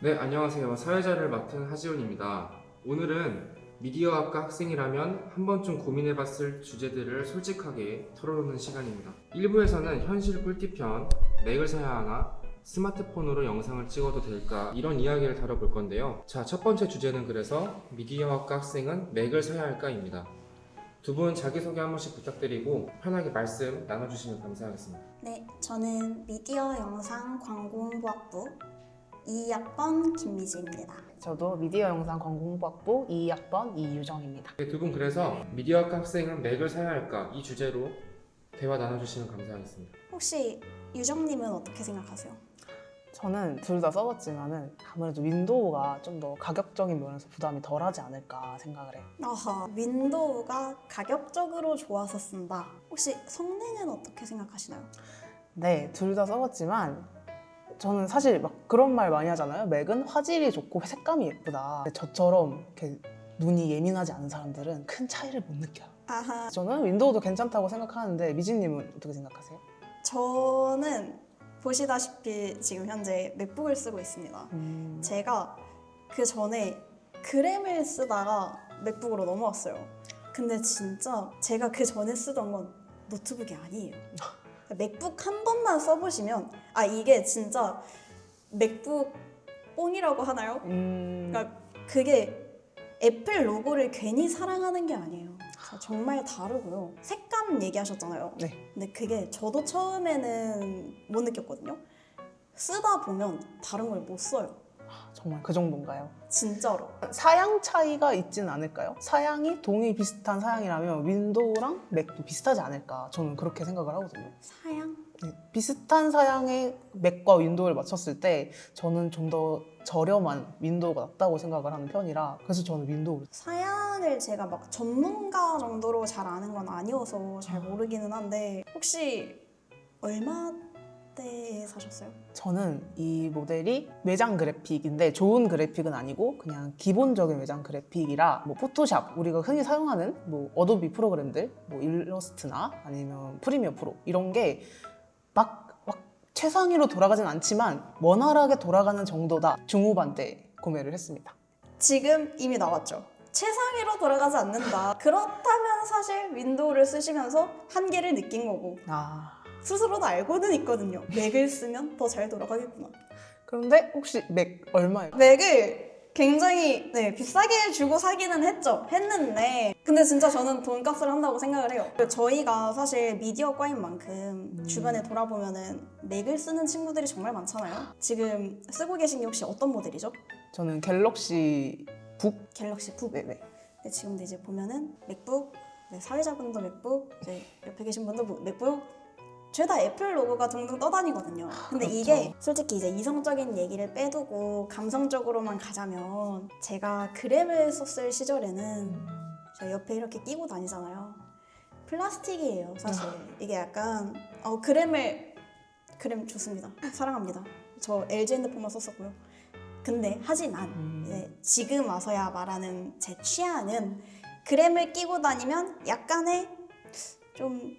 네, 안녕하세요. 사회자를 맡은 하지훈입니다. 오늘은 미디어학과 학생이라면 한 번쯤 고민해봤을 주제들을 솔직하게 털어놓는 시간입니다. 1부에서는 현실 꿀팁편, 맥을 사야 하나, 스마트폰으로 영상을 찍어도 될까 이런 이야기를 다뤄볼 건데요. 자, 첫 번째 주제는 그래서 미디어학과 학생은 맥을 사야 할까입니다. 두 분 자기소개 한 번씩 부탁드리고 편하게 말씀 나눠주시면 감사하겠습니다. 네, 저는 미디어 영상 광고홍보학부 2학번 김미지입니다. 저도 미디어 영상 광고홍보학부 2학번 이유정입니다. 네, 두분 그래서 미디어학과 학생은 맥을 사야 할까 이 주제로 대화 나눠주시면 감사하겠습니다. 혹시 유정님은 어떻게 생각하세요? 저는 둘 다 써봤지만은 아무래도 윈도우가 좀 더 가격적인 면에서 부담이 덜하지 않을까 생각을 해요. 아하, 윈도우가 가격적으로 좋아서 쓴다. 혹시 성능은 어떻게 생각하시나요? 네, 둘 다 써봤지만 저는 사실 막 그런 말 많이 하잖아요. 맥은 화질이 좋고 색감이 예쁘다. 근데 저처럼 이렇게 눈이 예민하지 않은 사람들은 큰 차이를 못 느껴요. 아하, 저는 윈도우도 괜찮다고 생각하는데 미진님은 어떻게 생각하세요? 저는 보시다시피 지금 현재 맥북을 쓰고 있습니다. 음, 제가 그 전에 그램을 쓰다가 맥북으로 넘어왔어요. 근데 진짜 제가 그 전에 쓰던 건 노트북이 아니에요. 맥북 한 번만 써보시면 아 이게 진짜 맥북 뽕이라고 하나요? 음, 그러니까 그게 애플 로고를 괜히 사랑하는 게 아니에요. 자, 정말 다르고요. 색감 얘기하셨잖아요. 네. 근데 그게 저도 처음에는 못 느꼈거든요. 쓰다 보면 다른 걸 못 써요. 정말 그 정도인가요? 진짜로. 사양 차이가 있진 않을까요? 사양이 동이 비슷한 사양이라면 윈도우랑 맥도 비슷하지 않을까 저는 그렇게 생각을 하거든요. 사양? 네, 비슷한 사양의 맥과 윈도우를 맞췄을 때 저는 좀 더 저렴한 윈도우가 낫다고 생각을 하는 편이라 그래서 저는 윈도우를 사양을 제가 막 전문가 정도로 잘 아는 건 아니어서 잘 모르기는 한데 혹시 얼마 대에 사셨어요? 저는 이 모델이 외장 그래픽인데 좋은 그래픽은 아니고 그냥 기본적인 외장 그래픽이라 뭐 포토샵 우리가 흔히 사용하는 뭐 어도비 프로그램들 뭐 일러스트나 아니면 프리미어 프로 이런 게막막 최상위로 돌아가진 않지만 원활하게 돌아가는 정도다 중후반대 구매를 했습니다. 지금 이미 나왔죠. 최상위로 돌아가지 않는다. 그렇다면 사실 윈도우를 쓰시면서 한계를 느낀 거고 아 스스로도 알고는 있거든요. 맥을 쓰면 더 잘 돌아가겠구나. 그런데 혹시 맥 얼마예요? 맥을 굉장히 네, 비싸게 주고 사기는 했죠. 했는데 근데 진짜 저는 돈값을 한다고 생각을 해요. 저희가 사실 미디어과인 만큼 주변에 돌아보면은 맥을 쓰는 친구들이 정말 많잖아요. 지금 쓰고 계신 게 혹시 어떤 모델이죠? 저는 갤럭시 북 갤럭시 북. 네네 네, 지금도 이제 보면은 맥북, 네, 사회자분도 맥북, 이제 옆에 계신 분도 뭐- 맥북. 죄다 애플 로고가 둥둥 떠다니거든요. 근데 그렇죠. 이게 솔직히 이제 이성적인 얘기를 빼두고 감성적으로만 가자면 제가 그램을 썼을 시절에는 저 옆에 이렇게 끼고 다니잖아요. 플라스틱이에요, 사실. 이게 약간 어 그램을 그램 좋습니다. 사랑합니다. 저 LG 핸드폰만 썼었고요. 근데 하지만 음. 네, 지금 와서야 말하는 제 취향은 그램을 끼고 다니면 약간의 좀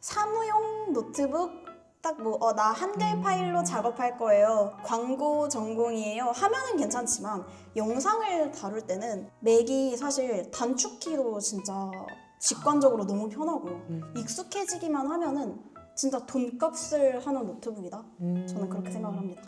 사무용 노트북 딱 뭐 어 나 한글 파일로 작업할 거예요. 광고 전공이에요. 하면은 괜찮지만 영상을 다룰 때는 맥이 사실 단축키도 진짜 직관적으로 너무 편하고요. 음. 익숙해지기만 하면은 진짜 돈값을 하는 노트북이다. 음. 저는 그렇게 생각을 합니다.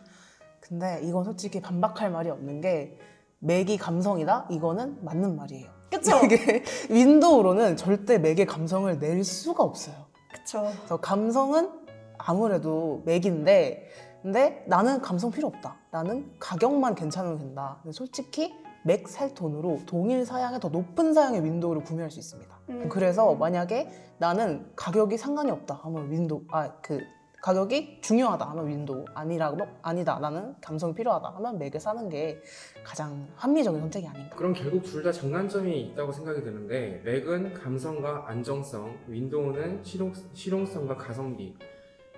근데 이건 솔직히 반박할 말이 없는 게 맥이 감성이다? 이거는 맞는 말이에요. 그쵸? 이게 윈도우로는 절대 맥의 감성을 낼 수가 없어요. 그쵸. 그래서 감성은 아무래도 맥인데 근데 나는 감성 필요 없다. 나는 가격만 괜찮으면 된다. 근데 솔직히 맥 살 돈으로 동일 사양의 더 높은 사양의 윈도우를 구매할 수 있습니다. 음. 그래서 만약에 나는 가격이 상관이 없다 하면 윈도우 아 그 가격이 중요하다. 하면 윈도우 아니라고 아니다. 나는 감성이 필요하다. 하면 맥을 사는 게 가장 합리적인 선택이 아닌가. 그럼 결국 둘 다 장단점이 있다고 생각이 드는데 맥은 감성과 안정성, 윈도우는 실용, 실용성과 가성비.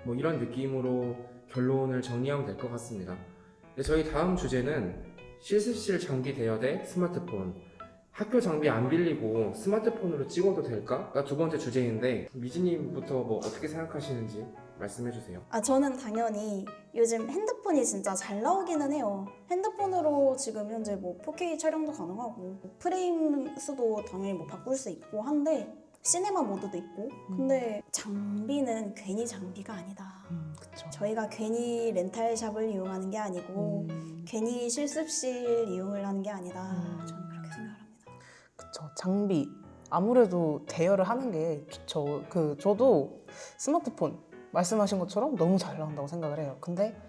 뭐 이런 느낌으로 결론을 정리하면 될 것 같습니다. 네, 저희 다음 주제는 실습실 장비 대여 대 스마트폰 학교 장비 안 빌리고 스마트폰으로 찍어도 될까?가 두 번째 주제인데 미진님부터 뭐 어떻게 생각하시는지 말씀해 주세요. 아 저는 당연히 요즘 핸드폰이 진짜 잘 나오기는 해요. 핸드폰으로 지금 현재 뭐 4K 촬영도 가능하고 뭐 프레임 수도 당연히 뭐 바꿀 수 있고 한데 시네마 모드도 있고 근데 장비는 괜히 장비가 아니다. 음, 그쵸. 저희가 괜히 렌탈샵을 이용하는 게 아니고 음, 괜히 실습실 이용을 하는 게 아니다. 음. 저는. 그쵸. 장비. 아무래도 대여를 하는 게 좋죠. 그, 저도 스마트폰 말씀하신 것처럼 너무 잘 나온다고 생각을 해요. 근데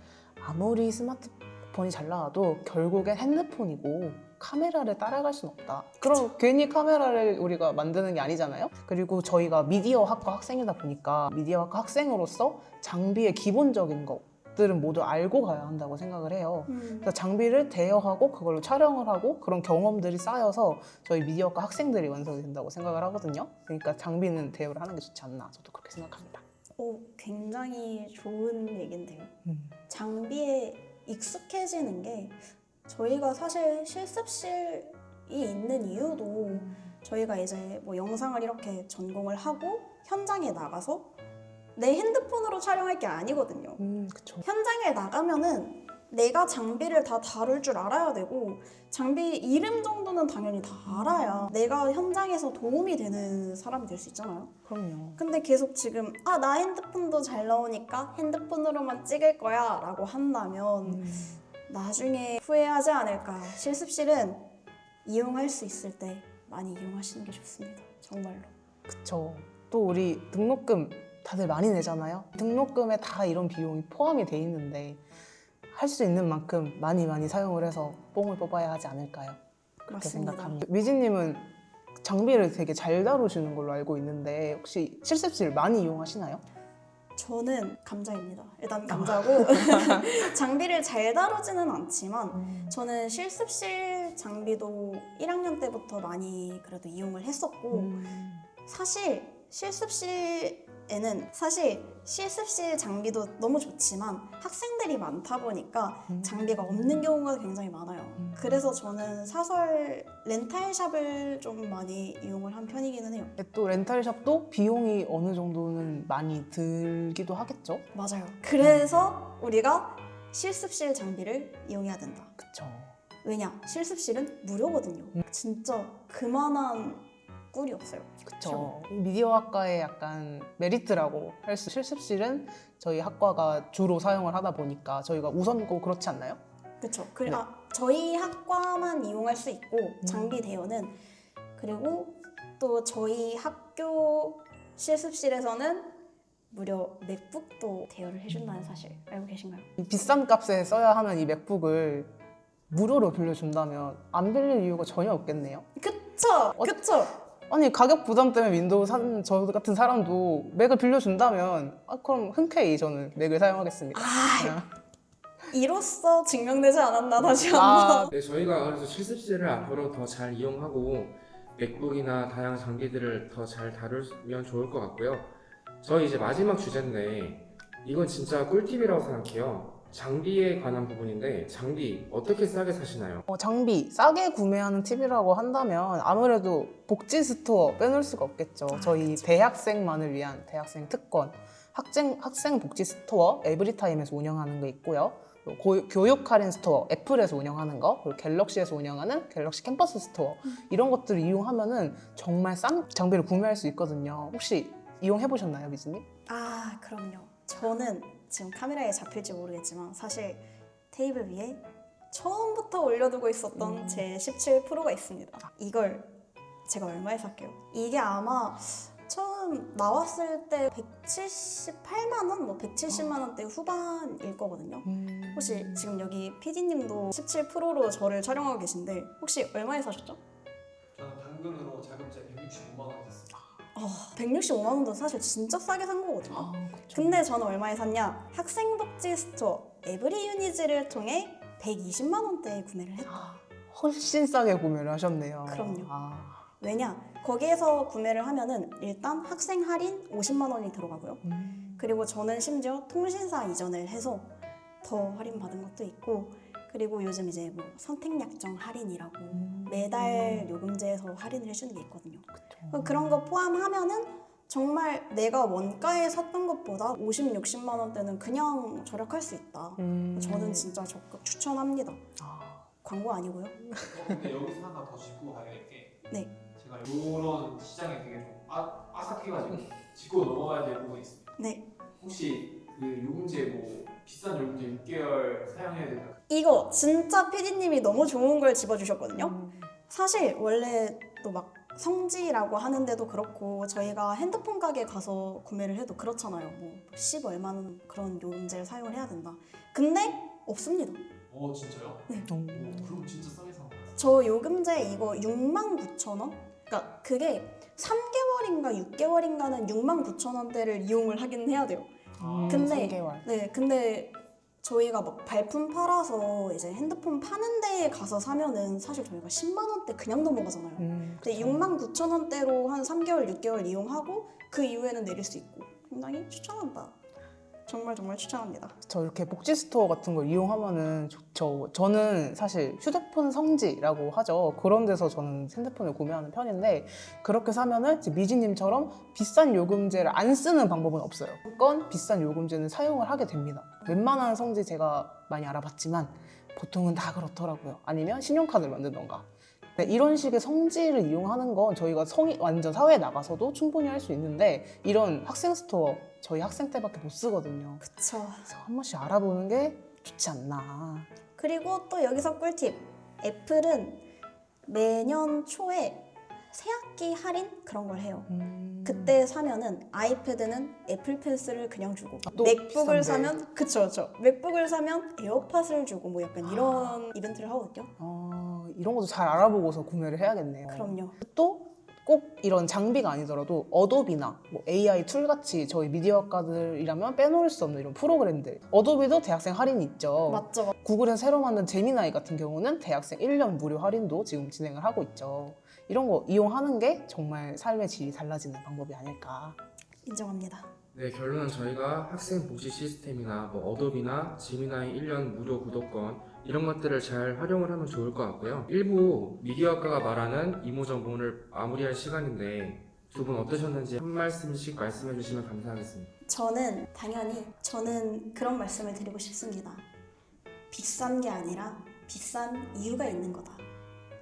아무리 스마트폰이 잘 나와도 결국엔 핸드폰이고 카메라를 따라갈 순 없다. 그럼 괜히 카메라를 우리가 만드는 게 아니잖아요. 그리고 저희가 미디어 학과 학생이다 보니까 미디어 학과 학생으로서 장비의 기본적인 것들은 모두 알고 가야 한다고 생각을 해요. 음. 그래서 장비를 대여하고 그걸로 촬영을 하고 그런 경험들이 쌓여서 저희 미디어과 학생들이 완성이 된다고 생각을 하거든요. 그러니까 장비는 대여를 하는 게 좋지 않나 저도 그렇게 생각합니다. 오, 굉장히 좋은 얘긴데요. 음. 장비에 익숙해지는 게 저희가 사실 실습실이 있는 이유도 저희가 이제 뭐 영상을 이렇게 전공을 하고 현장에 나가서 내 핸드폰으로 촬영할 게 아니거든요. 음, 그쵸. 현장에 나가면은 내가 장비를 다 다룰 줄 알아야 되고 장비 이름 정도는 당연히 다 알아야 내가 현장에서 도움이 되는 사람이 될 수 있잖아요. 그럼요. 근데 계속 지금 아 나 핸드폰도 잘 나오니까 핸드폰으로만 찍을 거야 라고 한다면 음, 나중에 후회하지 않을까 실습실은 이용할 수 있을 때 많이 이용하시는 게 좋습니다 정말로 그쵸. 또 우리 등록금 다들 많이 내잖아요. 등록금에 다 이런 비용이 포함이 돼 있는데 할 수 있는 만큼 많이 많이 사용을 해서 뽕을 뽑아야 하지 않을까요? 그렇게 맞습니다. 생각합니다. 미진님은 장비를 되게 잘 다루시는 걸로 알고 있는데 혹시 실습실 많이 이용하시나요? 저는 감자입니다 일단 감자고 장비를 잘 다루지는 않지만 저는 실습실 장비도 1학년 때부터 많이 그래도 이용을 했었고 음. 사실 실습실에는 사실 실습실 장비도 너무 좋지만 학생들이 많다 보니까 음. 장비가 없는 경우가 굉장히 많아요. 음. 그래서 저는 사설 렌탈샵을 좀 많이 이용을 한 편이기는 해요. 또 렌탈샵도 비용이 어느 정도는 많이 들기도 하겠죠? 맞아요. 그래서 우리가 실습실 장비를 이용해야 된다. 그쵸. 왜냐? 실습실은 무료거든요. 음. 진짜 그만한 꿀이 없어요. 그쵸. 이 미디어학과의 약간 메리트라고 할 수 실습실은 저희 학과가 주로 사용을 하다 보니까 저희가 우선고 그렇지 않나요? 그렇죠. 그, 네. 음. 아, 저희 학과만 이용할 수 있고 장비 대여는 그리고 또 저희 학교 실습실에서는 무려 맥북도 대여를 해준다는 음. 사실 알고 계신가요? 이 비싼 값에 써야 하는 이 맥북을 무료로 빌려준다면 안 빌릴 이유가 전혀 없겠네요. 그쵸, 어- 그쵸. 아니 가격 부담 때문에 윈도우 산 저 같은 사람도 맥을 빌려준다면 아 그럼 흔쾌히 저는 맥을 사용하겠습니다. 아, 이로써 증명되지 않았나 다시 아, 한번. 네, 저희가 그래서 실습실을 앞으로 더 잘 이용하고 맥북이나 다양한 장비들을 더 잘 다루면 좋을 것 같고요. 저희 이제 마지막 주제인데 이건 진짜 꿀팁이라고 생각해요. 장비에 관한 부분인데 장비 어떻게 싸게 사시나요? 어, 장비 싸게 구매하는 팁이라고 한다면 아무래도 복지 스토어 빼놓을 수가 없겠죠. 아, 저희 그쵸. 대학생만을 위한 대학생 특권 학생 학생 복지 스토어 에브리타임에서 운영하는 게 있고요. 또 고- 교육 할인 스토어 애플에서 운영하는 거 그리고 갤럭시에서 운영하는 갤럭시 캠퍼스 스토어 이런 것들을 이용하면은 정말 싼 장비를 구매할 수 있거든요. 혹시 이용해 보셨나요, 미진님? 아, 그럼요. 저는 지금 카메라에 잡힐지 모르겠지만 사실 테이블 위에 처음부터 올려두고 있었던 음. 제 17 프로가 있습니다. 이걸 제가 얼마에 샀게요? 이게 아마 처음 나왔을 때 178만 원, 뭐 170만 원대 후반일 거거든요. 혹시 지금 여기 PD님도 17 프로로 저를 촬영하고 계신데 혹시 얼마에 사셨죠? 165만 원도 사실 진짜 싸게 산 거거든요. 아, 그쵸. 근데 저는 얼마에 샀냐? 학생복지 스토어 에브리 유니즈를 통해 120만 원대에 구매를 했다. 아, 훨씬 싸게 구매를 하셨네요. 그럼요. 아, 왜냐? 거기에서 구매를 하면은 일단 학생 할인 50만 원이 들어가고요. 음. 그리고 저는 심지어 통신사 이전을 해서 더 할인 받은 것도 있고 그리고 요즘 이제 뭐 선택 약정 할인이라고 음. 매달 요금제에서 할인을 해주는 게 있거든요. 그쵸. 그럼 그런 거 포함하면은 정말 내가 원가에 샀던 것보다 50, 60만 원대는 그냥 절약할 수 있다. 음. 저는 진짜 적극 추천합니다. 아, 광고 아니고요. 어, 근데 여기서 하나 더 짚고 가야 될 게 네. 제가 이런 시장에 되게 좀 아, 아삭해가지고 짚고 넘어가야 될 부분이 있습니다. 네. 혹시 그 요금제 뭐 비싼 요금제 6개월 사용해야 된다. 이거 진짜 PD님이 너무 좋은 걸 집어주셨거든요. 음. 사실 원래 또 막 성지라고 하는데도 그렇고 저희가 핸드폰 가게 가서 구매를 해도 그렇잖아요. 뭐10 얼마는 그런 요금제를 사용을 해야 된다. 근데 없습니다. 어 진짜요? 음. 오, 그럼 진짜 싸게 산 거예요. 저 요금제 이거 69,000원? 그러니까 그게 3개월인가 6개월인가는 69,000원대를 이용을 하긴 해야 돼요. 음, 근데- 3개월. 네, 근데 저희가 막 발품 팔아서 이제 핸드폰 파는 데에 가서 사면은 사실 저희가 10만 원대 그냥 넘어가잖아요. 음, 근데 그쵸. 6만 9천 원대로 한 3개월, 6개월 이용하고 그 이후에는 내릴 수 있고 굉장히 추천한다. 정말 정말 추천합니다. 저 이렇게 복지 스토어 같은 걸 이용하면은 좋죠. 저는 사실 휴대폰 성지라고 하죠. 그런 데서 저는 핸드폰을 구매하는 편인데 그렇게 사면은 미지님처럼 비싼 요금제를 안 쓰는 방법은 없어요. 무조건 비싼 요금제는 사용을 하게 됩니다. 웬만한 성지 제가 많이 알아봤지만 보통은 다 그렇더라고요. 아니면 신용카드를 만든던가. 네, 이런 식의 성지를 이용하는 건 저희가 성이 완전 사회에 나가서도 충분히 할 수 있는데 이런 학생 스토어 저희 학생 때밖에 못 쓰거든요. 그쵸. 그래서 한 번씩 알아보는 게 좋지 않나. 그리고 또 여기서 꿀팁. 애플은 매년 초에 새학기 할인 그런 걸 해요. 음. 그때 사면은 아이패드는 애플 펜슬을 그냥 주고 아, 또 맥북을 비싼데. 사면 그쵸 그쵸 맥북을 사면 에어팟을 주고 뭐 약간 이런 이벤트를 하거든요. 어, 이런 것도 잘 알아보고서 구매를 해야겠네요. 그럼요. 또 꼭 이런 장비가 아니더라도 어도비나 뭐 AI 툴 같이 저희 미디어학과들이라면 빼놓을 수 없는 이런 프로그램들. 어도비도 대학생 할인이 있죠. 맞죠. 구글에서 새로 만든 제미나이 같은 경우는 대학생 1년 무료 할인도 지금 진행을 하고 있죠. 이런 거 이용하는 게 정말 삶의 질이 달라지는 방법이 아닐까. 인정합니다. 네, 결론은 저희가 학생 복지 시스템이나 뭐 어도비나 지미나이 1년 무료 구독권 이런 것들을 잘 활용을 하면 좋을 것 같고요. 일부 미디어학과가 말하는 이모 전공을 마무리할 시간인데 두 분 어떠셨는지 한 말씀씩 말씀해 주시면 감사하겠습니다. 저는 당연히 저는 그런 말씀을 드리고 싶습니다. 비싼 게 아니라 비싼 이유가 있는 거다.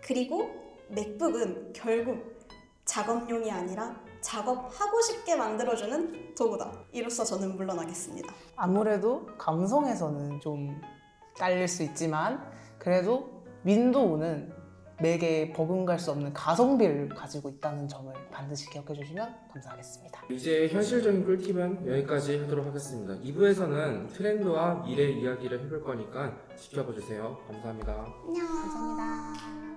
그리고 맥북은 결국 작업용이 아니라 작업하고 싶게 만들어주는 도구다. 이로써 저는 물러나겠습니다. 아무래도 감성에서는 좀 딸릴 수 있지만 그래도 윈도우는 맥에 버금갈 수 없는 가성비를 가지고 있다는 점을 반드시 기억해 주시면 감사하겠습니다. 이제 현실적인 꿀팁은 여기까지 하도록 하겠습니다. 2부에서는 트렌드와 미래 이야기를 해볼 거니까 지켜봐 주세요. 감사합니다. 안녕.